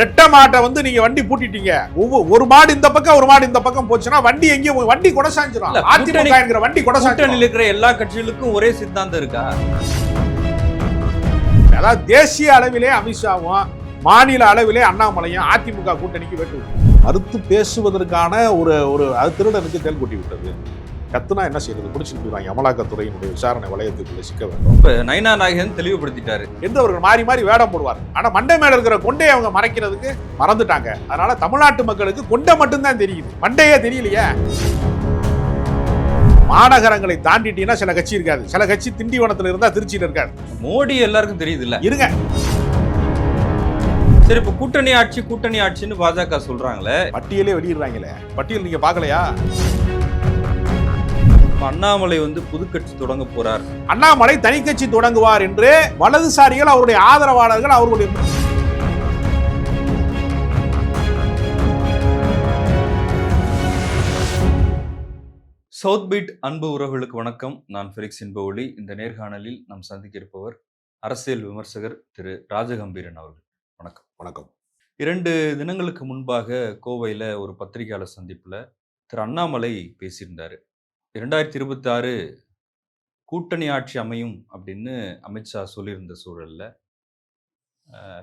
ரெட்டை மாட்டை வந்து நீங்க வண்டி பூட்டிட்டீங்க. ஒரு மாடு இந்த பக்கம் ஒரு மாடு இந்த பக்கம் போச்சுன்னா வண்டி எங்கேயும் போய் வண்டி கொடசாஞ்சிரும். இல்ல, அதிமுக என்கிற வண்டி கொடசாஞ்சிரும். கூட்டணியில் இருக்கிற எல்லா கட்சிகளுக்கும் ஒரே சித்தாந்தம் இருக்கா? அதாவது தேசிய அளவிலே அமித்ஷாவும் மாநில அளவிலே அண்ணாமலையும் அதிமுக கூட்டணிக்கு வெட்டு மறுத்து பேசுவதற்கான ஒரு ஒரு அது திருடனுக்கு தேல் கொட்டி விட்டது கத்துனா என்ன செய்யறது? பிடிச்சிட்டு போயிடுவாங்க. அமலாக்கத்துறையினுடைய விசாரணை வளையத்துக்குள்ள சிக்க வேண்டும். இப்ப நைனா நாயகன் தெளிவுபடுத்திட்டாரு. என்று அவர்கள் மாறி மாறி வேடம் போடுவார். ஆனா மண்டை மேல இருக்கிற கொண்டையை அவங்க மறைக்கிறதுக்கு மறந்துட்டாங்க. அதனால தமிழ்நாட்டு மக்களுக்கு கொண்டை மட்டும்தான் தெரியுது. மண்டையே தெரியலையே. மாநகரங்களை தாண்டிட்டீங்கன்னா சில கட்சி இருக்காது. சில கட்சி திண்டிவனத்துல இருந்தா திருச்சியில இருக்காது. மோடி எல்லாருக்கும் தெரியுது இல்ல இருங்க. சரி இப்ப கூட்டணி ஆட்சி கூட்டணி ஆட்சின்னு பாஜக சொல்றாங்களே. பட்டியலே வெளியிடுறாங்களே. பட்டியல் நீங்க பார்க்கலையா? இப்ப அண்ணாமலை வந்து புதுக்கட்சி தொடங்க போறார். அண்ணாமலை தனி கட்சி தொடங்குவார் என்று வலதுசாரிகள் அவருடைய ஆதரவாளர்கள் அவர்களுடைய சவுத் பீட் அன்பு உறவுகளுக்கு வணக்கம். நான் ஃபெலிக்ஸ் இன்பவொளி இந்த நேர்காணலில் நாம் சந்திக்க இருப்பவர் அரசியல் விமர்சகர் திரு ராஜகம்பீரன் அவர்கள். வணக்கம். வணக்கம். இரண்டு தினங்களுக்கு முன்பாக கோவையில் ஒரு பத்திரிகையாளர் சந்திப்பில் திரு அண்ணாமலை பேசியிருந்தார். இரண்டாயிரத்தி இருபத்தி ஆறு கூட்டணி ஆட்சி அமையும் அப்படின்னு அமித்ஷா சொல்லியிருந்த சூழலில்.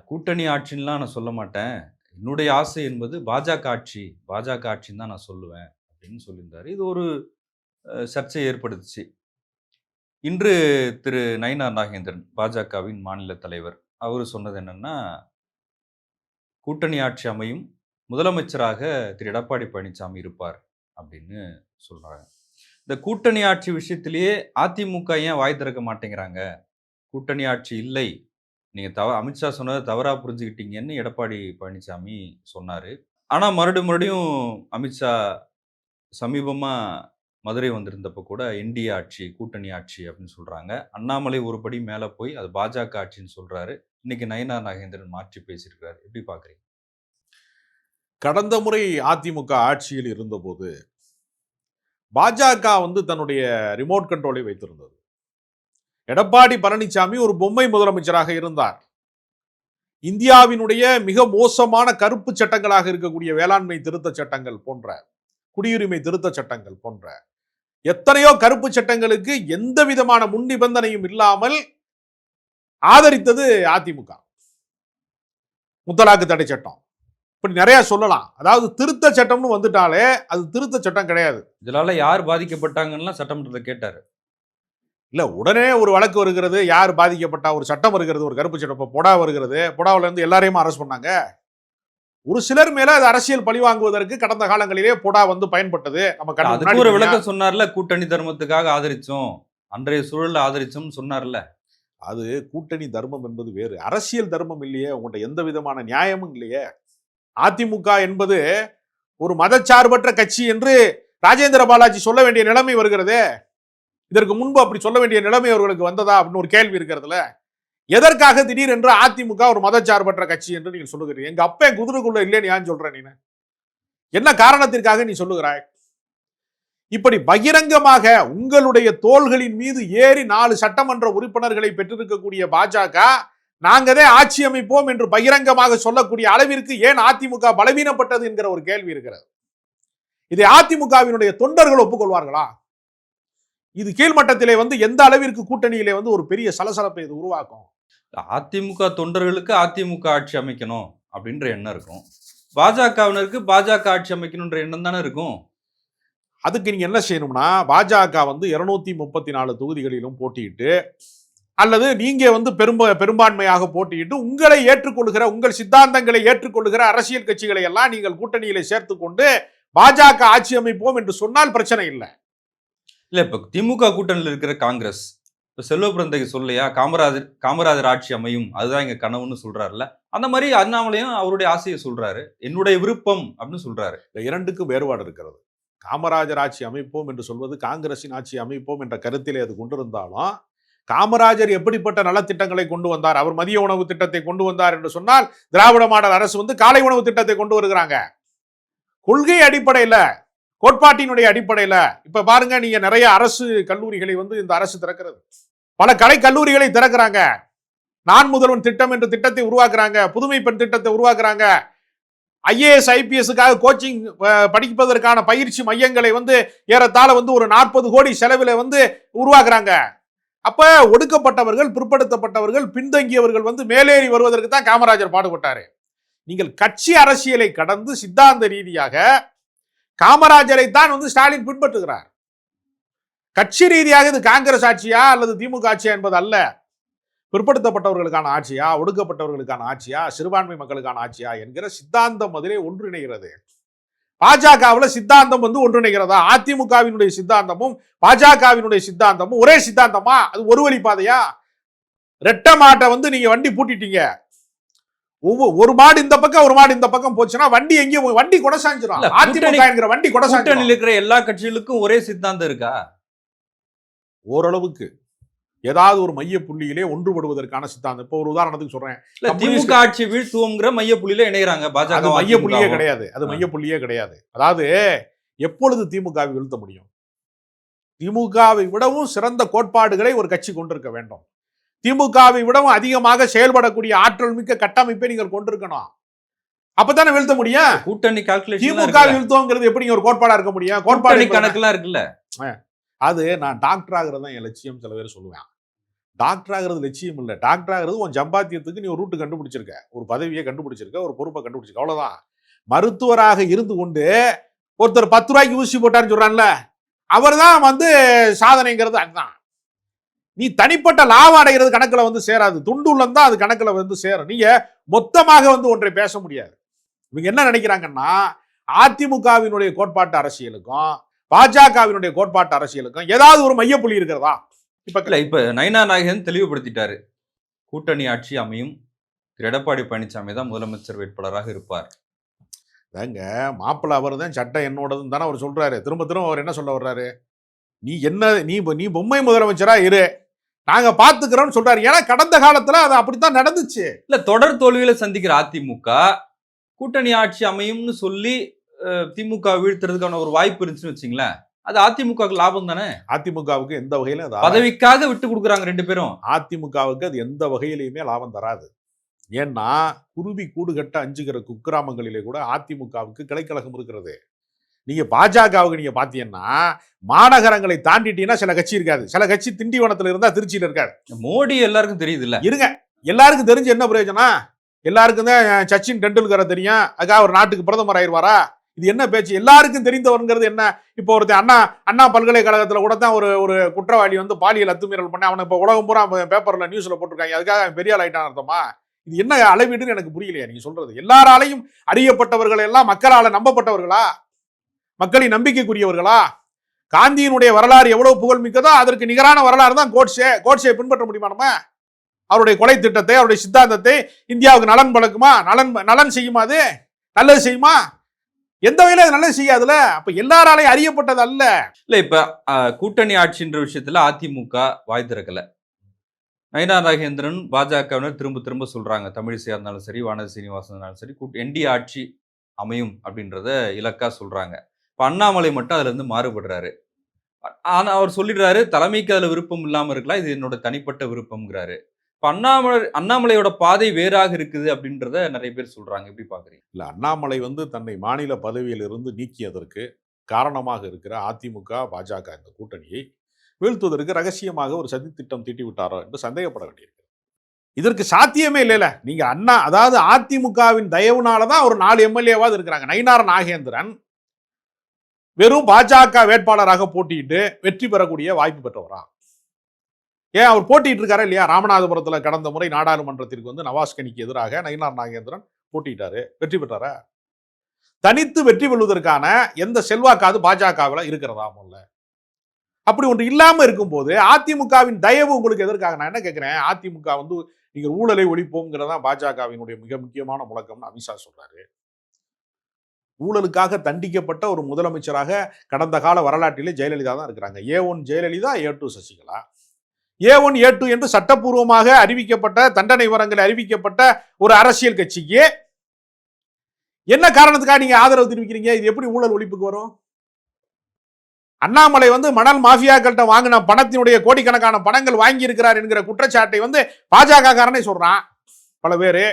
கூட்டணி ஆட்சின்லாம் நான் சொல்ல மாட்டேன். என்னுடைய ஆசை என்பது பாஜக ஆட்சி பாஜக ஆட்சின்னு தான் நான் சொல்லுவேன் அப்படின்னு சொல்லியிருந்தார். இது ஒரு சர்ச்சை சர்ச்சையை ஏற்படுத்துச்சு. இன்று திரு நயினார் நாகேந்திரன் பாஜகவின் மாநில தலைவர் அவர் சொன்னது என்னென்னா கூட்டணி ஆட்சி அமையும் முதலமைச்சராக திரு எடப்பாடி பழனிசாமி இருப்பார் அப்படின்னு சொல்கிறாங்க இந்த கூட்டணி ஆட்சி விஷயத்திலேயே அதிமுக ஏன் வாய் திறக்க மாட்டேங்கிறாங்க? கூட்டணி ஆட்சி இல்லை. நீங்க தவ அமித்ஷா சொன்னதை தவறா புரிஞ்சுக்கிட்டீங்கன்னு எடப்பாடி பழனிசாமி சொன்னாரு. ஆனா மறுபடியும் மறுபடியும் அமித்ஷா சமீபமா மதுரை வந்திருந்தப்ப கூட என்டிஏ ஆட்சி கூட்டணி ஆட்சி அப்படின்னு சொல்றாங்க. அண்ணாமலை ஒரு படி மேல போய் அது பாஜக ஆட்சின்னு சொல்றாரு. இன்னைக்கு நயனார் நாகேந்திரன் மாற்றி பேசியிருக்காரு எப்படி பாக்குறீங்க? கடந்த முறை அதிமுக ஆட்சியில் இருந்தபோது பாஜக வந்து தன்னுடைய ரிமோட் கண்ட்ரோலை வைத்திருந்தது. எடப்பாடி பழனிசாமி ஒரு பொம்மை முதலமைச்சராக இருந்தார். இந்தியாவினுடைய மிக மோசமான கருப்பு சட்டங்களாக இருக்கக்கூடிய வேளாண்மை திருத்த சட்டங்கள் போன்ற குடியுரிமை திருத்த சட்டங்கள் போன்ற எத்தனையோ கருப்பு சட்டங்களுக்கு எந்த விதமான முன் நிபந்தனையும் இல்லாமல் ஆதரித்தது அதிமுக. முத்தலாக்கு தடை சட்டம். இப்படி நிறைய சொல்லலாம். அதாவது திருத்த சட்டம்னு வந்துட்டாலே அது திருத்த சட்டம் கிடையாது. இதனால யார் பாதிக்கப்பட்டாங்கன்னா சட்டமன்றத்தை கேட்டாரு. இல்ல உடனே ஒரு வழக்கு வருகிறது யார் பாதிக்கப்பட்டா ஒரு சட்டம் வருகிறது ஒரு கருப்பு சட்டம் இப்ப பொடா வருகிறது. பொடாவுல இருந்து எல்லாரையும் அரெஸ்ட் பண்ணாங்க? ஒரு சிலர் மேல அது அரசியல் பழி வாங்குவதற்கு கடந்த காலங்களிலே பொடா வந்து பயன்பட்டது. நம்ம அதுக்கு ஒரு. விளக்கம் சொன்னார்ல கூட்டணி தர்மத்துக்காக ஆதரிச்சோம். அன்றைய சூழல்ல ஆதரிச்சோம்னு சொன்னார்ல. அது கூட்டணி தர்மம் என்பது வேறு. அரசியல் தர்மம் இல்லையே உங்கள்கிட்ட எந்த விதமான நியாயமும் இல்லையே. அதிமுக என்பது ஒரு மதச்சார்பற்ற கட்சி என்று ராஜேந்திர பாலாஜி சொல்ல வேண்டிய நிலைமை வருகிறதே. இதற்கு முன்பு அப்படி சொல்ல வேண்டிய நிலைமை அவர்களுக்கு வந்ததா அப்படின்னு ஒரு கேள்வி இருக்கிறதுல. எதற்காக திடீரென்று அதிமுக ஒரு மதச்சார்பற்ற கட்சி என்று நீங்கள் சொல்லுகிறீங்க எங்க அப்பே குதிரைக்குள்ள இல்லைன்னு ஏன் சொல்ற நீ என்ன காரணத்திற்காக நீ சொல்லுகிறாய்? இப்படி பகிரங்கமாக உங்களுடைய தோள்களின் மீது ஏறி நாலு சட்டமன்ற உறுப்பினர்களை பெற்றிருக்கக்கூடிய பாஜக நாங்கதே ஆட்சி அமைப்போம் என்று பகிரங்கமாக சொல்லக்கூடிய அளவிற்கு ஏன் அதிமுக பலவீனப்பட்டது என்கிற ஒரு கேள்வி இருக்கிறது. இதை அதிமுகவினுடைய தொண்டர்கள் ஒப்புக்கொள்வார்களா? இது கீழ்மட்டத்திலே வந்து எந்த அளவிற்கு கூட்டணியிலே வந்து ஒரு பெரிய சலசலப்பை இது உருவாக்கும்? அதிமுக தொண்டர்களுக்கு அதிமுக ஆட்சி அமைக்கணும் அப்படின்ற எண்ணம் இருக்கும். பாஜகவினருக்கு பாஜக ஆட்சி அமைக்கணுன்ற எண்ணம் தானே இருக்கும். அதுக்கு நீங்க என்ன செய்யணும்னா பாஜக வந்து இருநூத்தி முப்பத்தி நாலு தொகுதிகளிலும் போட்டியிட்டு அல்லது நீங்க வந்து பெரும்ப பெரும்பான்மையாக போட்டியிட்டு உங்களை ஏற்றுக்கொள்கிற உங்கள் சித்தாந்தங்களை ஏற்றுக்கொள்கிற அரசியல் கட்சிகளை எல்லாம் நீங்கள் கூட்டணியிலே சேர்த்து கொண்டு பாஜக ஆட்சி அமைப்போம் என்று சொன்னால் பிரச்சனை இல்லை. இல்ல இப்ப திமுக கூட்டணியில் இருக்கிற காங்கிரஸ் இப்ப செல்வ பிறந்தகை சொல்லையா காமராஜர் காமராஜர் ஆட்சி அமையும் அதுதான் எங்க கனவுன்னு சொல்றாருல்ல. அந்த மாதிரி அண்ணாமலையும் அவருடைய ஆசையை சொல்றாரு. என்னுடைய விருப்பம் அப்படின்னு சொல்றாரு. இந்த இரண்டுக்கும் வேறுபாடு இருக்கிறது. காமராஜர் ஆட்சி அமைப்போம் என்று சொல்வது காங்கிரசின் ஆட்சி அமைப்போம் என்ற கருத்திலே அது கொண்டிருந்தாலும் காமராஜர் எப்படிப்பட்ட நலத்திட்டங்களை கொண்டு வந்தார்? அவர் மதிய உணவு திட்டத்தை கொண்டு வந்தார் என்று சொன்னால் திராவிட மாடல் அரசு வந்து காலை உணவு திட்டத்தை கொண்டு வருகிறாங்க. கொள்கை அடிப்படையில் கோட்பாட்டினுடைய அடிப்படையில் இப்போ பாருங்க நீங்க நிறைய அரசு கல்லூரிகளை வந்து இந்த அரசு திறக்கிறது. பல கலை கல்லூரிகளை திறக்கிறாங்க. நான் முதல்வன் திட்டம் என்ற திட்டத்தை உருவாக்குறாங்க புதுமை பெண் திட்டத்தை உருவாக்குறாங்க. ஐஏஎஸ் ஐபிஎஸ்க்காக கோச்சிங் படிப்பதற்கான பயிற்சி மையங்களை வந்து ஏறத்தாழ வந்து ஒரு நாற்பது கோடி செலவில் வந்து உருவாக்குறாங்க. அப்ப ஒடுக்கப்பட்டவர்கள் பிற்படுத்தப்பட்டவர்கள் பின்தங்கியவர்கள் வந்து மேலேறி வருவதற்கு தான் காமராஜர் பாடுபட்டாரு. நீங்கள் கட்சி அரசியலை கடந்து சித்தாந்த ரீதியாக காமராஜரை தான் வந்து ஸ்டாலின் பின்பற்றுகிறார். கட்சி ரீதியாக இது காங்கிரஸ் ஆட்சியா அல்லது திமுக ஆட்சியா என்பது அல்ல. பிற்படுத்தப்பட்டவர்களுக்கான ஆட்சியா ஒடுக்கப்பட்டவர்களுக்கான ஆட்சியா சிறுபான்மை மக்களுக்கான ஆட்சியா என்கிற சித்தாந்தம் அதிலே ஒன்றிணைகிறது. பாஜகவுல சித்தாந்தம் வந்து ஒன்றிணைகிறதா? அதிமுகவினுடைய சித்தாந்தமும் பாஜகவினுடைய சித்தாந்தமும் ஒரே சித்தாந்தமா? அது ஒரு வழி பாதையா? ரெட்டை மாட்டை வந்து நீங்க வண்டி பூட்டிட்டீங்க. ஒரு மாடு இந்த பக்கம் ஒரு மாடு இந்த பக்கம் போச்சுன்னா வண்டி எங்கேயும் வண்டி கொடசாஞ்சிரும். இல்ல, அதிமுக வண்டி கூட்டணியில் இருக்கிற எல்லா கட்சிகளுக்கும் ஒரே சித்தாந்தம் இருக்கா? ஓரளவுக்கு. ஏதாவது ஒரு மைய புள்ளியிலே ஒன்றுபடுவதற்கான சித்தாந்தம். இப்போ ஒரு உதாரணத்துக்கு சொல்றேன். திமுக ஆட்சி வீழ்த்துவோங்கிற மைய புள்ளியில இணையறாங்க அது பாஜக மைய புள்ளியே கிடையாது. அது. மைய புள்ளியே கிடையாது. அதாவது எப்பொழுது திமுகவை வீழ்த்த முடியும்? திமுகவை விடவும் சிறந்த கோட்பாடுகளை ஒரு கட்சி கொண்டிருக்க வேண்டும். திமுகவை விடவும் அதிகமாக செயல்படக்கூடிய ஆற்றல் மிக்க கட்டமைப்பை நீங்கள் கொண்டிருக்கணும். அப்பதானே வீழ்த்த முடியும்? கூட்டணி கால்குலேஷன் திமுக வீழ்த்தோங்கிறது எப்படி ஒரு கோட்பாடா இருக்க முடியும்? கோட்பாடு என்பது- கணக்குலாம் இருக்குல்ல. அது நான் டாக்டர் ஆகிறது தான் என் லட்சியம் சில பேர் சொல்லுவேன். டாக்டர் ஆகிறது லட்சியம் இல்லை. டாக்டர் ஆகிறது உன் ஜம்பாத்தியத்துக்கு நீ ஒரு ரூட்டு கண்டுபிடிச்சிருக்க. ஒரு பதவியை கண்டுபிடிச்சிருக்க. ஒரு பொறுப்பை கண்டுபிடிச்சிருக்க. அவ்வளோதான் மருத்துவராக இருந்து கொண்டு ஒருத்தர் பத்து ரூபாய்க்கு ஊசி போட்டாருன்னு சொல்கிறான்ல அவர் தான் வந்து சாதனைங்கிறது அதுதான். நீ தனிப்பட்ட லாபம் அடைகிறது கணக்கில் வந்து சேராது. துண்டுள்ளம் தான் அது கணக்கில் வந்து சேரும். நீங்க மொத்தமாக வந்து ஒன்றை பேச முடியாது. இவங்க என்ன நினைக்கிறாங்கன்னா அதிமுகவினுடைய கோட்பாட்டு அரசியலுக்கும் பாஜகவினுடைய கோட்பாட்டு அரசியலுக்கும் ஏதாவது ஒரு மையப்புள்ளி இருக்கிறதா? இப்ப இப்ப நயனா நாயகன் தெளிவுபடுத்திட்டாரு. கூட்டணி ஆட்சி அமையும். திரு எடப்பாடி பழனிசாமி தான் முதலமைச்சர் வேட்பாளராக இருப்பார். அதாங்க மாப்பிள்ளை அவர் தான் சட்டம் என்னோடதுன்னு தானே அவர் சொல்றாரு. திரும்ப திரும்ப அவர் என்ன சொல்ல வர்றாரு? நீ என்ன நீ நீ பொம்மை முதலமைச்சரா இரு. நாங்க பாத்துக்கிறோம்னு சொல்றாரு. ஏன்னா கடந்த காலத்துல அது அப்படித்தான் நடந்துச்சு. இல்ல தொடர் தோல்வியில சந்திக்கிற அதிமுக கூட்டணி ஆட்சி அமையும்னு சொல்லி திமுக வீழ்த்துறதுக்கான ஒரு வாய்ப்பு இருந்துச்சுன்னு வச்சுங்களேன். அது அதிமுகவுக்கு லாபம் தானே? அதிமுகவுக்கு எந்த வகையிலும் அது. பதவிக்காக விட்டு கொடுக்குறாங்க ரெண்டு பேரும். அதிமுகவுக்கு அது எந்த வகையிலையுமே லாபம் தராது. ஏன்னா குருவி கூடு கட்ட அஞ்சுகிற குக்கிராமங்களிலே கூட அதிமுகவுக்கு கிளைக்கழகம் இருக்கிறது. நீங்க பாஜகவுக்கு நீங்க பாத்தீங்கன்னா மாநகரங்களை தாண்டிட்டீங்கன்னா சில கட்சி இருக்காது. சில கட்சி திண்டிவனத்துல இருந்தா திருச்சியில இருக்காது. மோடி எல்லாருக்கும் தெரியுது இல்ல இருங்க. எல்லாருக்கும் தெரிஞ்சு என்ன பிரயோஜனம்? எல்லாருக்கும் தான் சச்சின் டெண்டுல்கரை தெரியும். அதுக்காக ஒரு நாட்டுக்கு பிரதமர் ஆயிடுவாரா இது என்ன பேச்சு? எல்லாருக்கும் தெரிந்தவருங்கிறது என்ன? இப்போ ஒருத்தன் அண்ணா அண்ணா பல்கலைக்கழகத்தில் கூட தான் ஒரு ஒரு குற்றவாளி வந்து பாலியல் அத்துமீறல் பண்ண அவனை இப்போ உலகம் பூரா பேப்பரில் நியூஸில் போட்டிருக்காங்க. அதுக்காக அவன் பெரிய ஆளாயிட்டான் அர்த்தமா? இது என்ன அளவீடுன்னு எனக்கு புரியலையா நீங்கள் சொல்றது. எல்லாராலையும் அறியப்பட்டவர்கள் எல்லாம் மக்களால் நம்பப்பட்டவர்களா? மக்களின் நம்பிக்கைக்குரியவர்களா? காந்தியினுடைய வரலாறு எவ்வளவு புகழ்மிக்கதோ அதற்கு நிகரான வரலாறு தான் கோட்ஸே. கோட்ஸையை பின்பற்ற முடியுமா நம்ம? அவருடைய கொலை திட்டத்தை அவருடைய சித்தாந்தத்தை இந்தியாவுக்கு நலன் பழக்குமா நலன் நலன் செய்யுமா அது? நல்லது செய்யுமா? எந்த வகையில அது நல்லது செய்யாதுல அப்ப எல்லாராலையும் அறியப்பட்டது அல்ல இல்ல இப்ப கூட்டணி ஆட்சின்ற விஷயத்துல அதிமுக வாய் திறக்கல. நயனா நாகேந்திரன் பாஜகவினர் திரும்ப திரும்ப சொல்றாங்க. தமிழிசையா இருந்தாலும் சரி வானதி சீனிவாசன் இருந்தாலும் சரி என்டி ஆட்சி அமையும் அப்படின்றத இலக்கா சொல்றாங்க. இப்ப அண்ணாமலை மட்டும் அதுல இருந்து மாறுபடுறாரு. ஆனா அவர் சொல்லிடுறாரு தலைமைக்கு அதுல விருப்பம் இல்லாம இருக்கலாம் இது என்னோட தனிப்பட்ட விருப்பம்ங்கிறாரு. இப்போ அண்ணாமலை அண்ணாமலையோட பாதை வேறாக இருக்குது அப்படின்றத நிறைய பேர் சொல்கிறாங்க எப்படி பார்க்குறீங்க? இல்லை அண்ணாமலை வந்து தன்னை மாநில பதவியிலிருந்து நீக்கியதற்கு காரணமாக இருக்கிற அதிமுக பாஜக இந்த கூட்டணியை வீழ்த்துவதற்கு ரகசியமாக ஒரு சதி திட்டம் தீட்டி விட்டாரோ என்று சந்தேகப்பட வேண்டியிருக்கு. இதற்கு சாத்தியமே இல்லைல்ல நீங்கள் அண்ணா அதாவது அதிமுகவின் தயவுனால தான் ஒரு நாலு எம்எல்ஏவாவது இருக்கிறாங்க. நயினார் நாகேந்திரன் வெறும் பாஜக வேட்பாளராக போட்டியிட்டு வெற்றி பெறக்கூடிய வாய்ப்பு பெற்றவரா? ஏன் அவர் போட்டிட்டு இருக்காரா இல்லையா? ராமநாதபுரத்தில் கடந்த முறை நாடாளுமன்றத்திற்கு வந்து நவாஸ்கனிக்கு எதிராக நயினார் நாகேந்திரன் போட்டிட்டாரு வெற்றி பெற்றாரா? தனித்து வெற்றி பெறுவதற்கான எந்த செல்வாக்காவது பாஜகவில் இருக்கிறதா முதல்ல? அப்படி ஒன்று இல்லாமல் இருக்கும்போது அதிமுகவின் தயவு உங்களுக்கு எதற்காக? நான் என்ன கேட்குறேன்? அதிமுக வந்து நீங்கள் ஊழலை ஒழிப்போங்கிறதா பாஜகவினுடைய மிக முக்கியமான முழக்கம்னு அமித்ஷா சொல்றாரு. ஊழலுக்காக தண்டிக்கப்பட்ட ஒரு முதலமைச்சராக கடந்த கால வரலாற்றிலே ஜெயலலிதா தான் இருக்கிறாங்க. A one Jayalalithaa A two Sasikala. A one A two என்று சட்டப்பூர்வமாக அறிவிக்கப்பட்ட தண்டனை விவரங்கள் அறிவிக்கப்பட்ட ஒரு அரசியல் கட்சிக்கு என்ன காரணத்துக்காக நீங்க ஆதரவு தெரிவிக்கிறீங்க? இது எப்படி ஊழல் ஒழிப்புக்கு வரும்? அண்ணாமலை வந்து மணல் மாஃபியாக்கள்கிட்ட வாங்கின பணத்தினுடைய கோடிக்கணக்கான பணங்கள் வாங்கி இருக்கிறார் என்கிற குற்றச்சாட்டை வந்து பாஜக காரனே சொல்றான். பல பேர்.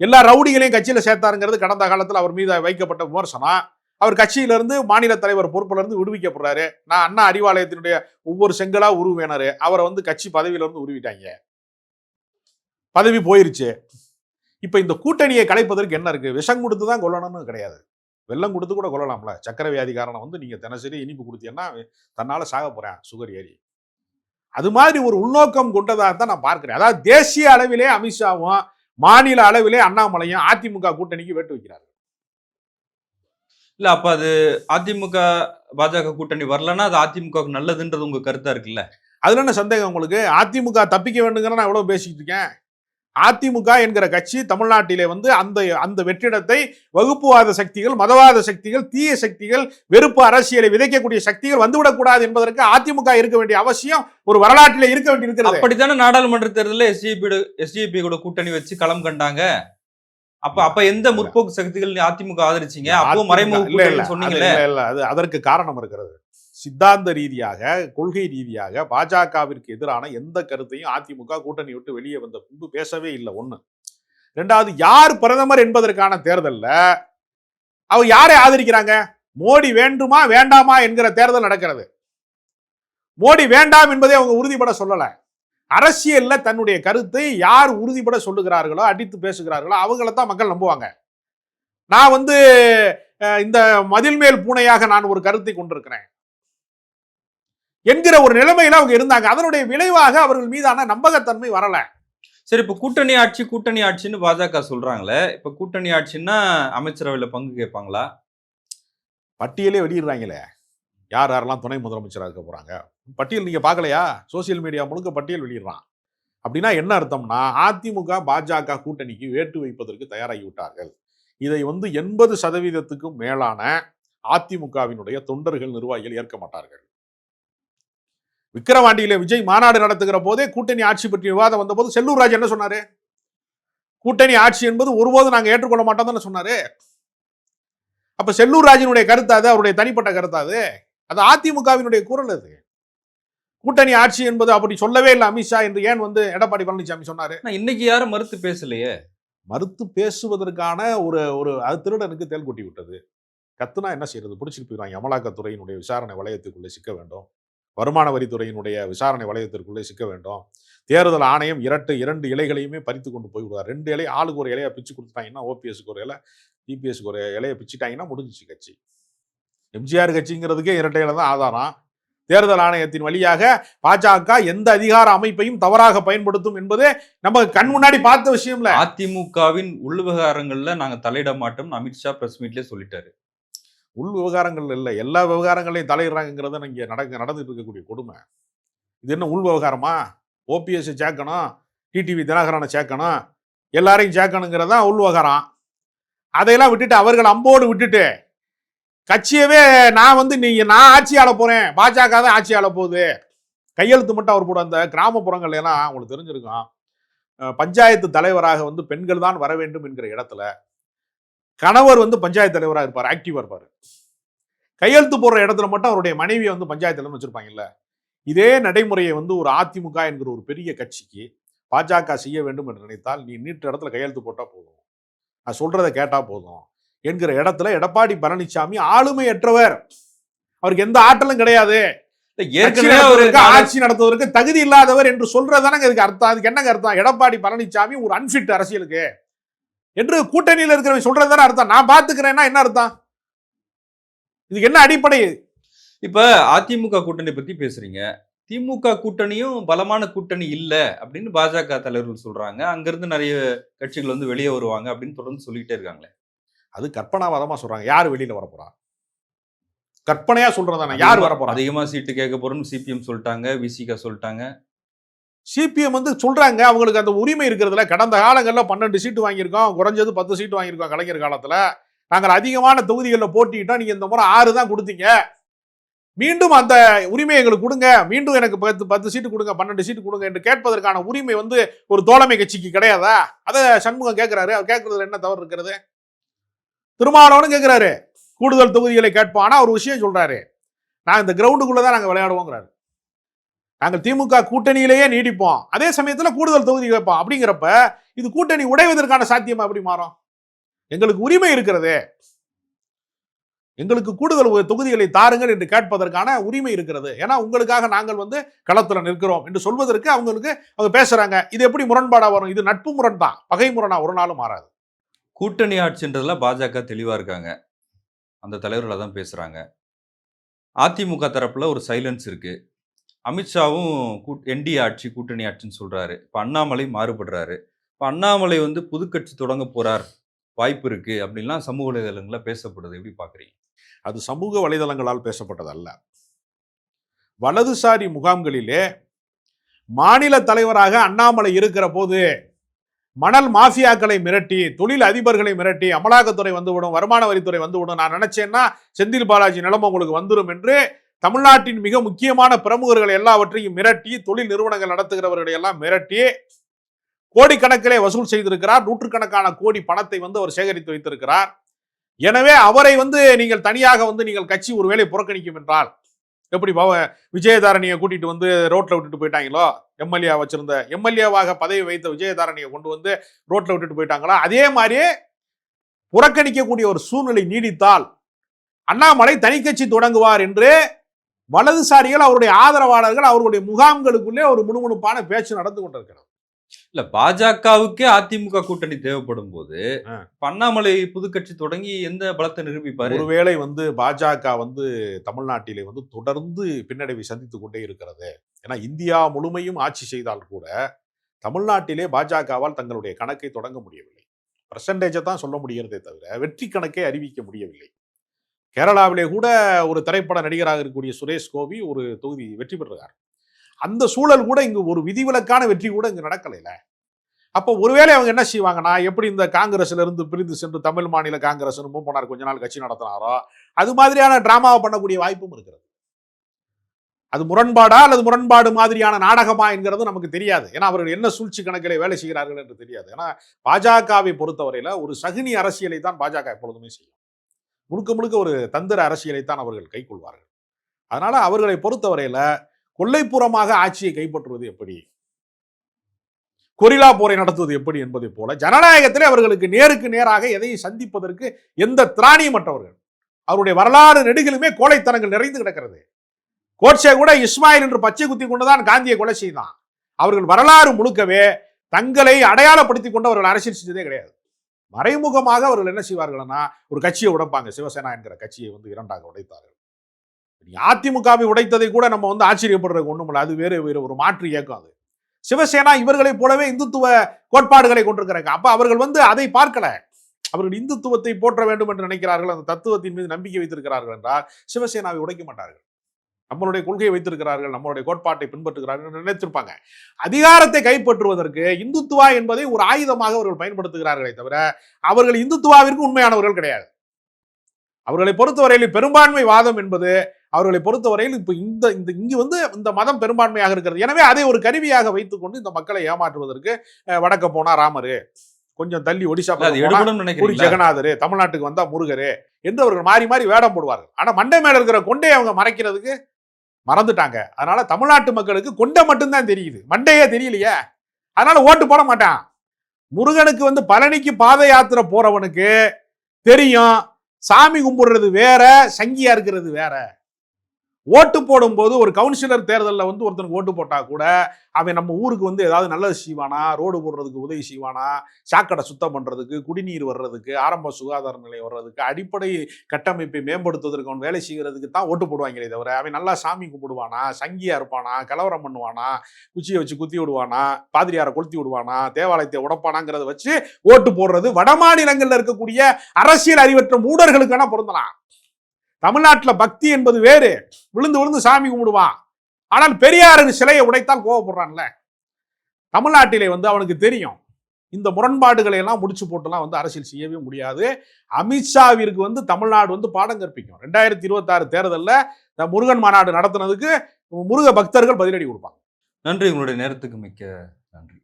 எல்லா ரவுடிகளையும் கட்சியில் சேர்த்தாருங்கிறது கடந்த காலத்தில் அவர் மீது வைக்கப்பட்ட விமர்சனம். அவர் கட்சியிலிருந்து மாநில தலைவர் பொறுப்பிலிருந்து விடுவிக்கப்படுறாரு. நான் அண்ணா அறிவாலயத்தினுடைய ஒவ்வொரு செங்கலா உருவேனாரு. அவரை வந்து கட்சி பதவியிலிருந்து உருவிட்டாங்க பதவி போயிருச்சு. இப்போ இந்த கூட்டணியை கலைப்பதற்கு என்ன இருக்கு? விஷம் கொடுத்து தான் கொல்லணும்னு கிடையாது. வெள்ளம் கொடுத்து கூட கொல்லலாம்ல. சக்கர வியாதிக்காரனை வந்து நீங்கள் தினசரி இனிப்பு கொடுத்தீங்கன்னா தன்னால் சாக போகிறேன் சுகர் ஏறி. அது மாதிரி ஒரு உள்நோக்கம் கொண்டதாக தான் நான் பார்க்குறேன். அதாவது தேசிய அளவிலே அமித்ஷாவும் மாநில அளவிலே அண்ணாமலையும் அதிமுக கூட்டணிக்கு வேட்டு வைக்கிறார்கள். இல்ல அப்ப அது அதிமுக பாஜக கூட்டணி வரலன்னா அது அதிமுகவுக்கு நல்லதுன்றது உங்க கருத்தா இருக்குல்ல? அதுல என்ன சந்தேகம் உங்களுக்கு? அதிமுக தப்பிக்க வேண்டுங்கிற நான் எவ்வளவு பேசிக்கிட்டு இருக்கேன்? அதிமுக என்கிற கட்சி தமிழ்நாட்டிலே வந்து அந்த அந்த வெற்றிடத்தை வகுப்புவாத சக்திகள் மதவாத சக்திகள் தீய சக்திகள் வெறுப்பு அரசியலை விதைக்கக்கூடிய சக்திகள் வந்துவிடக்கூடாது என்பதற்கு அதிமுக இருக்க வேண்டிய அவசியம் ஒரு வரலாற்றிலே இருக்க வேண்டி இருக்கிறது அப்படித்தானே நாடாளுமன்ற தேர்தலில் எஸ்டிபி எஸ்டிபி கூட கூட்டணி வச்சு களம் கண்டாங்க? அப்ப அப்ப எந்த முற்போக்கு சக்திகள் அதிமுக ஆதரிச்சீங்க? அப்போ மறைமுக சொன்னீங்களே இல்ல, இல்ல, அது அதற்கு காரணம் இருக்கிறது. சித்தாந்த ரீதியாக கொள்கை ரீதியாக பாஜகவிற்கு எதிரான எந்த கருத்தையும் அதிமுக கூட்டணி விட்டு வெளியே வந்த பின்பு பேசவே இல்லை ஒண்ணு. ரெண்டாவது யார் பிரதமர் என்பதற்கான தேர்தல்ல அவர் யாரை ஆதரிக்கிறாங்க? மோடி வேண்டுமா வேண்டாமா என்கிற தேர்தல் நடக்கிறது. மோடி வேண்டாம் என்பதை அவங்க உறுதிபட சொல்லல. அரசியல்ல தன்னுடைய கருத்தை யார் உறுதிபட சொல்லுகிறார்களோ அடித்து பேசுகிறார்களோ அவங்கள தான் மக்கள் நம்புவாங்க. நான் வந்து இந்த மதில் மேல் பூனையாக நான் ஒரு கருத்தை கொண்டிருக்கிறேன். என்கிற ஒரு நிலைமையில அவங்க இருந்தாங்க. அதனுடைய விளைவாக அவர்கள் மீதான நம்பகத்தன்மை வரல. சரி இப்ப கூட்டணி ஆட்சி கூட்டணி ஆட்சின்னு பாஜக சொல்றாங்களே இப்ப கூட்டணி ஆட்சின்னா அமைச்சரவையில பங்கு கேட்பாங்களா? பட்டியலே வெளியிடுறாங்களே. யார் யாரெல்லாம் துணை முதலமைச்சராக இருக்க போறாங்க? பட்டியல் நீங்க பார்க்கலையா சோசியல் மீடியா முழுக்க பட்டியல் வெளியிடுறான். அப்படின்னா என்ன அர்த்தம்னா அதிமுக பாஜக கூட்டணிக்கு வேட்டு வைப்பதற்கு தயாராகி விட்டார்கள். இதை வந்து எண்பது சதவீதத்துக்கும் மேலான அதிமுகவினுடைய தொண்டர்கள் நிர்வாகிகள் ஏற்க மாட்டார்கள். விக்கிரவாண்டியில விஜய் மாநாடு நடத்துகிற போதே கூட்டணி ஆட்சி பற்றிய விவாதம் வந்தபோது செல்லூர் ராஜ் என்ன சொன்னாரு? கூட்டணி ஆட்சி என்பது ஒருபோது நாங்கள் ஏற்றுக்கொள்ள மாட்டோம் தானே சொன்னாரு? அப்ப செல்லூர் ராஜினுடைய கருத்து அது அவருடைய தனிப்பட்ட கருத்து அது. அது அதிமுகவினுடைய குரல் அது. கூட்டணி ஆட்சி என்பது அப்படி சொல்லவே இல்லை அமித்ஷா என்று ஏன் வந்து எடப்பாடி பழனிசாமி சொன்னாரு? இன்னைக்கு யாரும் மறுத்து பேசலையே. மறுத்து பேசுவதற்கான ஒரு ஒரு அது திருடனுக்கு தேல் கொட்டி விட்டது. கத்துனா என்ன செய்யறது? பிடிச்சிட்டு போயிடுவாங்க. அமலாக்கத்துறையினுடைய விசாரணை வளையத்துக்குள்ளே சிக்க வேண்டும். வருமான வரித்துறையினுடைய விசாரணை வளையத்திற்குள்ளே சிக்க வேண்டும். தேர்தல் ஆணையம் இரட்டு இரண்டு இலைகளையுமே பறித்து கொண்டு போய்விடுவார் ரெண்டு இலை ஆளுக்கு ஒரு இலையை பிச்சு கொடுத்துட்டாங்கன்னா ஓபிஎஸ்க்கு ஒரு இலை டிபிஎஸ்க்கு ஒரு இலையை பிச்சுட்டாங்கன்னா முடிஞ்சிச்சு கட்சி. எம்ஜிஆர் கட்சிங்கிறதுக்கே இரட்டை இலை தான் ஆதாரம். தேர்தல் ஆணையத்தின் வழியாக பாஜக எந்த அதிகார அமைப்பையும் தவறாக பயன்படுத்தும் என்பது நம்ம கண் முன்னாடி பார்த்த விஷயம்ல. அதிமுகவின் உள் விவகாரங்கள்ல நாங்க தலையிட மாட்டோம்னு அமித்ஷா பிரஸ் மீட்லயே சொல்லிட்டாரு. உள் விவகாரங்கள் இல்லை எல்லா விவகாரங்களையும் தலையிடுறாங்கிறத இங்கே நடக்க நடந்துட்டு இருக்கக்கூடிய கொடுமை. இது என்ன உள் விவகாரமா? ஓபிஎஸ் சேர்க்கணும் டிடிவி தினகரனை சேர்க்கணும் எல்லாரையும் சேர்க்கணுங்கிறதா உள் விவகாரம். அதையெல்லாம் விட்டுட்டு அவர்கள் அம்போடு விட்டுட்டு கட்சியவே நான் வந்து நீங்கள் நான் ஆட்சி ஆள பாஜக தான் ஆட்சி ஆள போகுது. கையெழுத்து மட்டும் அவர் போட அந்த கிராமப்புறங்கள் எல்லாம் உங்களுக்கு தெரிஞ்சிருக்கும். பஞ்சாயத்து தலைவராக வந்து பெண்கள் தான் வர வேண்டும் என்கிற இடத்துல கணவர் வந்து பஞ்சாயத்து தலைவராக இருப்பார். ஆக்டிவாக இருப்பார். கையெழுத்து போடுற இடத்துல மட்டும் அவருடைய மனைவியை வந்து பஞ்சாயத்து தலைவர் வச்சுருப்பாங்கல்ல. இதே நடைமுறையை வந்து ஒரு அதிமுக என்கிற ஒரு பெரிய கட்சிக்கு பாஜக செய்ய வேண்டும் என்று நினைத்தால் நீ நீட்ட இடத்துல கையெழுத்து போட்டால் போதும். நான் சொல்கிறத கேட்டால் போதும். என்கிற இடத்துல எடப்பாடி பழனிசாமி ஆளுமையற்றவர். அவருக்கு எந்த ஆற்றலும் கிடையாது. ஏற்கனவே ஆட்சி நடத்துவதற்கு தகுதி இல்லாதவர் என்று சொல்றதானங்க இதுக்கு அர்த்தம். அதுக்கு என்னங்க அர்த்தம்? எடப்பாடி பழனிசாமி ஒரு அன்ஃபிட் அரசியலுக்கு. என்று கூட்டணியில் இருக்கிறவங்க சொல்றதுதானே அர்த்தம். நான் பாத்துக்கிறேன்னா என்ன அர்த்தம்? இதுக்கு என்ன அடிப்படை? இப்ப அதிமுக கூட்டணி பத்தி பேசுறீங்க. திமுக கூட்டணியும் பலமான கூட்டணி இல்ல அப்படின்னு பாஜக தலைவர்கள் சொல்றாங்க. அங்கிருந்து நிறைய கட்சிகள் வந்து வெளியே வருவாங்க அப்படின்னு தொடர்ந்து சொல்லிட்டே இருக்காங்களே. அது கற்பனாவாதமா சொல்றாங்க. யார் வெளியில வர போறா கற்பனையா சொல்றதானே? யார் வர போறா அதிகமா சீட்டு கேட்க போறோம்னு சிபிஎம் சொல்லிட்டாங்க விசிக சொல்லிட்டாங்க. சிபிஎம் வந்து சொல்றாங்க. அவங்களுக்கு அந்த உரிமை இருக்கிறதுல கடந்த காலங்களில் பன்னெண்டு சீட்டு வாங்கியிருக்கோம். குறைஞ்சது பத்து சீட்டு வாங்கியிருக்கோம் கலைஞர் காலத்துல. நாங்கள் அதிகமான தொகுதிகளில் போட்டிட்டோம். நீங்க இந்த முறை ஆறு தான் கொடுத்தீங்க. மீண்டும் அந்த உரிமை எங்களுக்கு கொடுங்க. மீண்டும் எனக்கு பத்து பத்து சீட்டு கொடுங்க பன்னெண்டு சீட்டு கொடுங்க என்று கேட்பதற்கான உரிமை வந்து ஒரு தோழமை கட்சிக்கு கிடையாதா? அதை சண்முகம் கேட்கிறாரு. அவர் கேட்கறதுல என்ன தவறு இருக்கிறது? திருமாவளவனும் கேட்குறாரு கூடுதல் தொகுதிகளை கேட்போம். ஆனால் ஒரு விஷயம் சொல்கிறாரு நான் இந்த கிரவுண்டுக்குள்ளே தான் நாங்கள் விளையாடுவோங்கிறாரு. நாங்கள் திமுக கூட்டணியிலேயே நீடிப்போம். அதே சமயத்தில் கூடுதல் தொகுதி கேட்போம். அப்படிங்கிறப்ப இது கூட்டணி உடைவதற்கான சாத்தியம் எப்படி மாறும்? எங்களுக்கு உரிமை இருக்கிறதே. எங்களுக்கு கூடுதல் தொகுதிகளை தாருங்கள் என்று கேட்பதற்கான உரிமை இருக்கிறது. ஏன்னா உங்களுக்காக நாங்கள் வந்து களத்தில் நிற்கிறோம் என்று சொல்வதற்கு அவங்களுக்கு அவங்க பேசுகிறாங்க இது எப்படி முரண்பாடாக வரும்? இது நட்பு முரண் தான் பகை முரணா ஒரு நாளும் மாறாது. கூட்டணி ஆட்சின்றதில் பாஜக தெளிவாக இருக்காங்க. அந்த தலைவரில் தான் பேசுகிறாங்க அதிமுக தரப்பில் ஒரு சைலன்ஸ் இருக்குது அமித்ஷாவும் என்டிஏ ஆட்சி கூட்டணி ஆட்சின்னு சொல்கிறாரு இப்போ அண்ணாமலை மாறுபடுறாரு. இப்போ அண்ணாமலை வந்து புதுக்கட்சி தொடங்க போகிறார் வாய்ப்பு இருக்குது அப்படின்லாம் சமூக வலைதளங்களில் பேசப்படுது. எப்படி பார்க்குறீங்க அது சமூக வலைதளங்களால் பேசப்பட்டதல்ல. வலதுசாரி முகாம்களிலே மாநில தலைவராக அண்ணாமலை இருக்கிற போது மணல் மாஃபியாக்களை மிரட்டி தொழில் அதிபர்களை மிரட்டி அமலாக்கத்துறை வந்துவிடும் வருமான வரித்துறை வந்துவிடும். நான் நினைச்சேன்னா செந்தில் பாலாஜி நிலைமை உங்களுக்கு வந்துடும் என்று தமிழ்நாட்டின் மிக முக்கியமான பிரமுகர்கள் எல்லாவற்றையும் மிரட்டி தொழில் நிறுவனங்கள் நடத்துகிறவர்களை எல்லாம் மிரட்டி கோடிக்கணக்கிலே வசூல் செய்திருக்கிறார். நூற்றுக்கணக்கான கோடி பணத்தை வந்து அவர் சேகரித்து வைத்திருக்கிறார். எனவே அவரை வந்து நீங்கள் தனியாக வந்து நீங்கள் கட்சி ஒருவேளை புறக்கணிக்கும் என்றால் எப்படி பவ விஜயதாரணியை கூட்டிட்டு வந்து ரோட்ல விட்டுட்டு போயிட்டாங்களோ? எம்எல்ஏ வச்சிருந்த எம்எல்ஏவாக பதவி வைத்த விஜயதாரணியை கொண்டு வந்து ரோட்ல விட்டுட்டு போயிட்டாங்களா? அதே மாதிரி புறக்கணிக்கக்கூடிய ஒரு சூழ்நிலை நீடித்தால் அண்ணாமலை தனிக்கட்சி தொடங்குவார் என்று வலதுசாரிகள் அவருடைய ஆதரவாளர்கள் அவருடைய முகாம்களுக்குள்ளே ஒரு முணுமுணுப்பான பேச்சு நடந்து கொண்டிருக்கிறது. இல்ல பாஜகவுக்கே அதிமுக கூட்டணி தேவைப்படும் போது அண்ணாமலை புதுக்கட்சி தொடங்கி எந்த பலத்தை நிரூபிப்பாரு? ஒருவேளை வந்து பாஜக வந்து தமிழ்நாட்டிலே வந்து தொடர்ந்து பின்னடைவை சந்தித்துக் கொண்டே இருக்கிறது. ஏன்னா இந்தியா முழுமையும் ஆட்சி செய்தால் கூட தமிழ்நாட்டிலே பாஜகவால் தங்களுடைய கணக்கை தொடங்க முடியவில்லை. பர்சன்டேஜை தான் சொல்ல முடிகிறதே தவிர வெற்றி கணக்கை அறிவிக்க முடியவில்லை. கேரளாவிலே கூட ஒரு திரைப்பட நடிகராக இருக்கக்கூடிய சுரேஷ் கோபி ஒரு தொகுதி வெற்றி பெற்றிருக்கார் அந்த சூழல் கூட இங்கு ஒரு விதிவிலக்கான வெற்றி கூட இங்கு நடக்கலைல அப்போ ஒருவேளை அவங்க என்ன செய்வாங்கன்னா எப்படி இந்த காங்கிரஸ்ல இருந்து பிரிந்து சென்று தமிழ் மாநில காங்கிரஸ் போனார் கொஞ்ச நாள் கட்சி நடத்தினாரோ அது மாதிரியான டிராமாவை பண்ணக்கூடிய வாய்ப்பும் இருக்கிறது. அது முரண்பாடா அல்லது முரண்பாடு மாதிரியான நாடகமா என்கிறது நமக்கு தெரியாது. ஏன்னா அவர்கள் என்ன சூழ்ச்சி கணக்கிலே வேலை செய்கிறார்கள் என்று தெரியாது. ஏன்னா பாஜகவை பொறுத்தவரையில ஒரு சகுனி அரசியலை தான் பாஜக எப்பொழுதுமே செய்யும். முழுக்க முழுக்க ஒரு தந்திர அரசியலை தான் அவர்கள் கைக்கொள்வார்கள். அதனால அவர்களை பொறுத்தவரையில கொள்ளைப்புறமாக ஆட்சியை கைப்பற்றுவது எப்படி? கொரில்லா போரை நடத்துவது எப்படி என்பதை போல ஜனநாயகத்திலே அவர்களுக்கு நேருக்கு நேராக எதையும் சந்திப்பதற்கு எந்த திராணியும் மற்றவர்கள். அவருடைய வரலாறு நெடுகிலுமே கோழைத்தனங்கள் நிறைந்து கிடக்கிறது. கோட்சே கூட இஸ்மாயில் என்று பச்சை குத்தி கொண்டுதான் காந்தியை கொலை செய்தான். அவர்கள் வரலாறு முழுக்கவே தங்களை அடையாளப்படுத்தி கொண்டு அவர்கள் அரசியல் செஞ்சதே கிடையாது. மறைமுகமாக அவர்கள் என்ன செய்வார்கள்னா ஒரு கட்சியை உடைப்பாங்க சிவசேனா என்கிற கட்சியை வந்து இரண்டாக உடைத்தார்கள். அதிமுகவை உடைத்ததை கூட நம்ம வந்து ஆச்சரியப்படுறதுக்கு ஒண்ணுமில்ல அது வேறு வேறு ஒரு மாற்று இயக்கம் அது. சிவசேனா இவர்களைப் போலவே இந்துத்துவ கோட்பாடுகளை கொண்டிருக்கிறாங்க. அப்போ அவர்கள் வந்து அதை பார்க்கல. அவர்கள் இந்துத்துவத்தை போற்ற வேண்டும் என்று நினைக்கிறார்கள். அந்த தத்துவத்தின் மீது நம்பிக்கை வைத்திருக்கிறார்கள் என்றால் சிவசேனாவை உடைக்க மாட்டார்கள். நம்மளுடைய கொள்கையை வைத்திருக்கிறார்கள். நம்மளுடைய கோட்பாட்டை பின்பற்றுகிறார்கள் என்று நினைத்திருப்பாங்க. அதிகாரத்தை கைப்பற்றுவதற்கு இந்துத்துவா என்பதை ஒரு ஆயுதமாக அவர்கள் பயன்படுத்துகிறார்களே தவிர அவர்கள் இந்துத்துவாவிற்கு உண்மையானவர்கள் கிடையாது. அவர்களை பொறுத்தவரையில் பெரும்பான்மை வாதம் என்பது அவர்களை பொறுத்தவரையில் இப்போ இந்த இந்த இங்கு வந்து இந்த மதம் பெரும்பான்மையாக இருக்கிறது. எனவே அதை ஒரு கருவியாக வைத்துக்கொண்டு இந்த மக்களை ஏமாற்றுவதற்கு வடக்க போனா ராமரு கொஞ்சம் தள்ளி ஒடிசா பூரி ஜெகநாதரு தமிழ்நாட்டுக்கு வந்தா முருகரு என்று அவர்கள் மாறி மாறி வேடம் போடுவார்கள். ஆனா மண்டை மேல இருக்கிற கொண்டை அவங்க மறைக்கிறதுக்கு மறந்துட்டாங்க. அதனால தமிழ்நாட்டு மக்களுக்கு கொண்டை மட்டும்தான் தெரியுது. மண்டையே தெரியலையே. அதனால ஓட்டு போட மாட்டான். முருகனுக்கு வந்து பழனிக்கு பாத யாத்திரை போறவனுக்கு தெரியும். சாமி கும்பிடுறது வேற சங்கியா இருக்கிறது வேற. ஓட்டு போடும்போது ஒரு கவுன்சிலர் தேர்தலில் வந்து ஒருத்தனுக்கு ஓட்டு போட்டால் கூட அவன் நம்ம ஊருக்கு வந்து ஏதாவது நல்லது செய்வானா? ரோடு போடுறதுக்கு உதவி செய்வானா? சாக்கடை சுத்தம் பண்ணுறதுக்கு குடிநீர் வர்றதுக்கு ஆரம்ப சுகாதார நிலையம் வர்றதுக்கு அடிப்படை கட்டமைப்பை மேம்படுத்துவதற்கு அவன் வேலை செய்கிறதுக்கு தான் ஓட்டு போடுவாங்களே தவிர அவன் நல்லா சாமி கும்பிடுவானா? சங்கியாக இருப்பானா? கலவரம் பண்ணுவானா? குச்சியை வச்சு குத்தி விடுவானா? பாதிரியாரை கொளுத்தி விடுவானா? தேவாலயத்தை உடப்பானாங்கிறத வச்சு ஓட்டு போடுறது வட மாநிலங்களில் இருக்கக்கூடிய அரசியல் அறிவற்ற மூடர்களுக்கான பொருந்தலாம். தமிழ்நாட்டில் பக்தி என்பது வேறு. விழுந்து விழுந்து சாமி கும்பிடுவான். ஆனால் பெரியாரின் சிலையை உடைத்தால் கோவப்படுறான்ல. தமிழ்நாட்டிலே வந்து அவனுக்கு தெரியும். இந்த முரண்பாடுகளை எல்லாம் முடிச்சு போட்டுலாம் வந்து அரசியல் செய்யவே முடியாது. அமித்ஷாவிற்கு வந்து தமிழ்நாடு வந்து பாடம் கற்பிக்கும். ரெண்டாயிரத்தி இருபத்தாறு தேர்தலில் இந்த முருகன் மாநாடு நடத்துனதுக்கு முருக பக்தர்கள் பதிலடி கொடுப்பாங்க. நன்றி. உங்களுடைய நேரத்துக்கு மிக்க நன்றி.